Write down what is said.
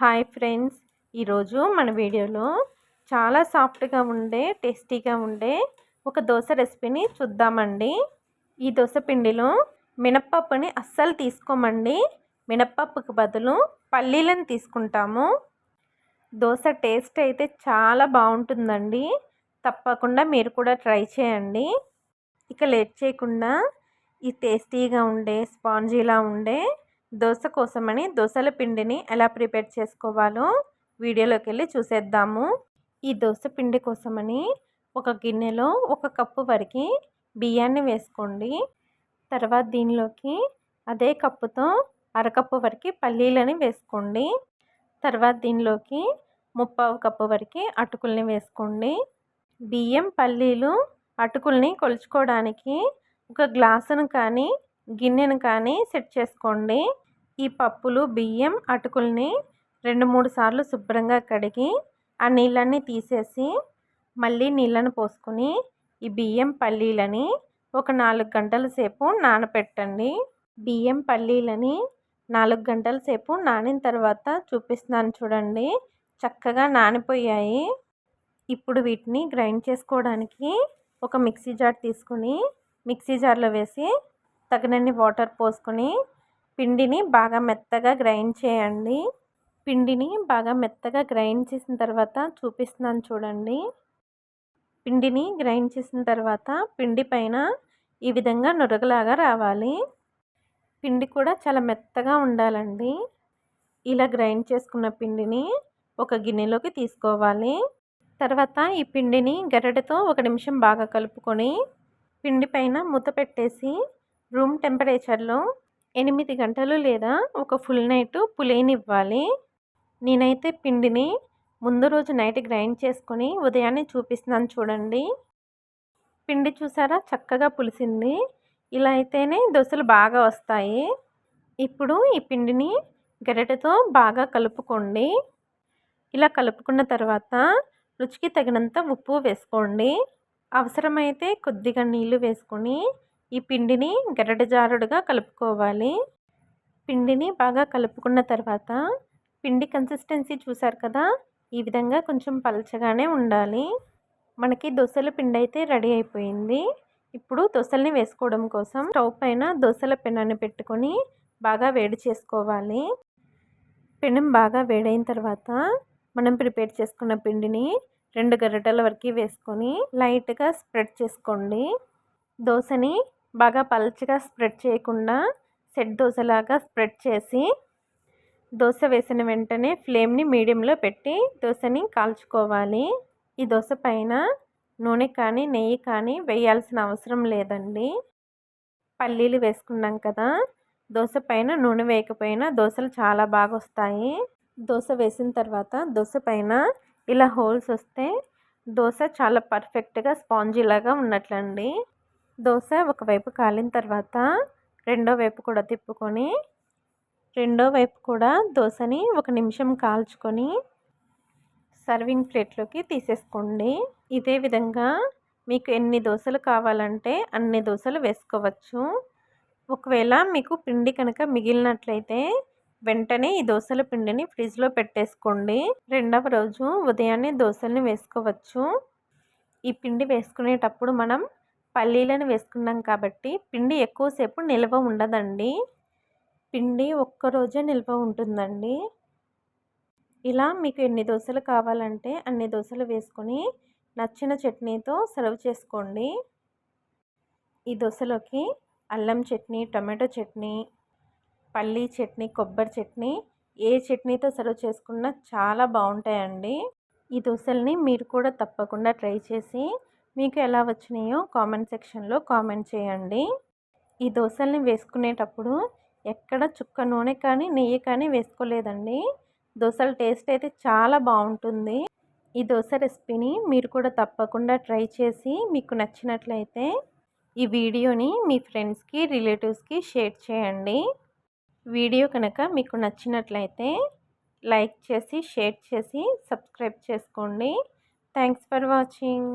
Hi friends. ఈరోజు మన వీడియోలో చాలా సాఫ్ట్గా ఉండే టేస్టీగా ఉండే ఒక దోశ రెసిపీని చూద్దామండి. ఈ దోశ పిండిలో మినప్పప్పుని అస్సలు తీసుకోమండి. మినప్పప్పుకి బదులు పల్లీలను తీసుకుంటాము. దోశ టేస్ట్ అయితే చాలా బాగుంటుందండి. తప్పకుండా మీరు కూడా ట్రై చేయండి. ఇక లేట్ చేయకుండా ఈ టేస్టీగా ఉండే స్పాంజీలా ఉండే దోశ కోసమని దోశల పిండిని ఎలా ప్రిపేర్ చేసుకోవాలో వీడియోలోకి వెళ్ళి చూసేద్దాము. ఈ దోశ పిండి కోసమని ఒక గిన్నెలో ఒక కప్పు వరకు బియ్యాన్ని వేసుకోండి. తర్వాత దీనిలోకి అదే కప్పుతో అరకప్పు వరకు పల్లీలని వేసుకోండి. తర్వాత దీనిలోకి ముప్పావు కప్పు వరకు అటుకుల్ని వేసుకోండి. బియ్యం పల్లీలు అటుకుల్ని కొలుచుకోవడానికి ఒక గ్లాసును కానీ గిన్నెను కానీ సెట్ చేసుకోండి. ఈ పప్పులు బియ్యం అటుకుల్ని రెండు మూడు సార్లు శుభ్రంగా కడిగి ఆ నీళ్ళన్నీ తీసేసి మళ్ళీ నీళ్ళను పోసుకొని ఈ బియ్యం పల్లీలని ఒక నాలుగు గంటల సేపు నానపెట్టండి. బియ్యం పల్లీలని నాలుగు గంటల సేపు నానిన తర్వాత చూపిస్తున్నాను చూడండి. చక్కగా నానిపోయాయి. ఇప్పుడు వీటిని గ్రైండ్ చేసుకోవడానికి ఒక మిక్సీ జార్ తీసుకుని మిక్సీ జార్లో వేసి తగినన్ని వాటర్ పోసుకొని పిండిని బాగా మెత్తగా గ్రైండ్ చేయండి. పిండిని బాగా మెత్తగా గ్రైండ్ చేసిన తర్వాత చూపిస్తున్నాను చూడండి. పిండిని గ్రైండ్ చేసిన తర్వాత పిండి పైన ఈ విధంగా నురగలాగా రావాలి. పిండి కూడా చాలా మెత్తగా ఉండాలండి. ఇలా గ్రైండ్ చేసుకున్న పిండిని ఒక గిన్నెలోకి తీసుకోవాలి. తర్వాత ఈ పిండిని గరిటెతో ఒక నిమిషం బాగా కలుపుకొని పిండి పైన మూత పెట్టేసి రూమ్ టెంపరేచర్లో ఎనిమిది గంటలు లేదా ఒక ఫుల్ నైట్ పులియనివ్వాలి. నేనైతే పిండిని ముందు రోజు నైట్ గ్రైండ్ చేసుకొని ఉదయాన్నే చూపిస్తున్నాను చూడండి. పిండి చూసారా? చక్కగా పులిసింది. ఇలా అయితేనే దోశలు బాగా వస్తాయి. ఇప్పుడు ఈ పిండిని గరిటెతో బాగా కలుపుకోండి. ఇలా కలుపుకున్న తర్వాత రుచికి తగినంత ఉప్పు వేసుకోండి. అవసరమైతే కొద్దిగా నీళ్ళు వేసుకొని ఈ పిండిని గరడ జారుడుగా కలుపుకోవాలి. పిండిని బాగా కలుపుకున్న తర్వాత పిండి కన్సిస్టెన్సీ చూసారు కదా? ఈ విధంగా కొంచెం పలచగానే ఉండాలి. మనకి దోశల పిండి అయితే రెడీ అయిపోయింది. ఇప్పుడు దోశల్ని వేసుకోవడం కోసం స్టవ్ పైన దోశల పెనాన్ని పెట్టుకొని బాగా వేడి చేసుకోవాలి. పెనం బాగా వేడైన తర్వాత మనం ప్రిపేర్ చేసుకున్న పిండిని రెండు గరిటెల వరకు వేసుకొని లైట్గా స్ప్రెడ్ చేసుకోండి. దోశని బాగా పల్చగా స్ప్రెడ్ చేయకుండా సెట్ దోశలాగా స్ప్రెడ్ చేసి దోశ వేసిన వెంటనే ఫ్లేమ్ని మీడియంలో పెట్టి దోశని కాల్చుకోవాలి. ఈ దోశ పైన నూనె కానీ నెయ్యి కానీ వేయాల్సిన అవసరం లేదండి. పల్లీలు వేసుకున్నాం కదా దోశ పైన నూనె వేయకపోయినా దోశలు చాలా బాగా వస్తాయి. దోశ వేసిన తర్వాత దోశ పైన ఇలా హోల్స్ వస్తే దోశ చాలా పర్ఫెక్ట్గా స్పాంజీలాగా ఉన్నట్లండి. దోశ ఒకవైపు కాలిన తర్వాత రెండో వైపు కూడా తిప్పుకొని రెండో వైపు కూడా దోశని ఒక నిమిషం కాల్చుకొని సర్వింగ్ ప్లేట్లోకి తీసేసుకోండి. ఇదే విధంగా మీకు ఎన్ని దోశలు కావాలంటే అన్ని దోశలు వేసుకోవచ్చు. ఒకవేళ మీకు పిండి కనుక మిగిలినట్లయితే వెంటనే ఈ దోశల పిండిని ఫ్రిడ్జ్లో పెట్టేసుకోండి. రెండవ రోజు ఉదయాన్నే దోశల్ని వేసుకోవచ్చు. ఈ పిండి వేసుకునేటప్పుడు మనం పల్లీలను వేసుకున్నాం కాబట్టి పిండి ఎక్కువసేపు నిల్వ ఉండదండి. పిండి ఒక్కరోజే నిల్వ ఉంటుందండి. ఇలా మీకు ఎన్ని దోశలు కావాలంటే అన్ని దోశలు వేసుకొని నచ్చిన చట్నీతో సర్వ్ చేసుకోండి. ఈ దోశలోకి అల్లం చట్నీ టమాటో చట్నీ పల్లీ చట్నీ కొబ్బరి చట్నీ ఏ చట్నీతో సర్వ్ చేసుకున్నా చాలా బాగుంటాయండి. ఈ దోశల్ని మీరు కూడా తప్పకుండా ట్రై చేసి మీకు ఎలా వచ్చినాయో కామెంట్ సెక్షన్లో కామెంట్ చేయండి. ఈ దోశల్ని వేసుకునేటప్పుడు ఎక్కడ చుక్క నూనె కానీ నెయ్యి కానీ వేసుకోలేదండి. దోశల టేస్ట్ అయితే చాలా బాగుంటుంది. ఈ దోశ రెసిపీని మీరు కూడా తప్పకుండా ట్రై చేసి మీకు నచ్చినట్లయితే ఈ వీడియోని మీ ఫ్రెండ్స్కి రిలేటివ్స్కి షేర్ చేయండి. వీడియో కనుక మీకు నచ్చినట్లయితే లైక్ చేసి షేర్ చేసి సబ్స్క్రైబ్ చేసుకోండి. Thanks for watching.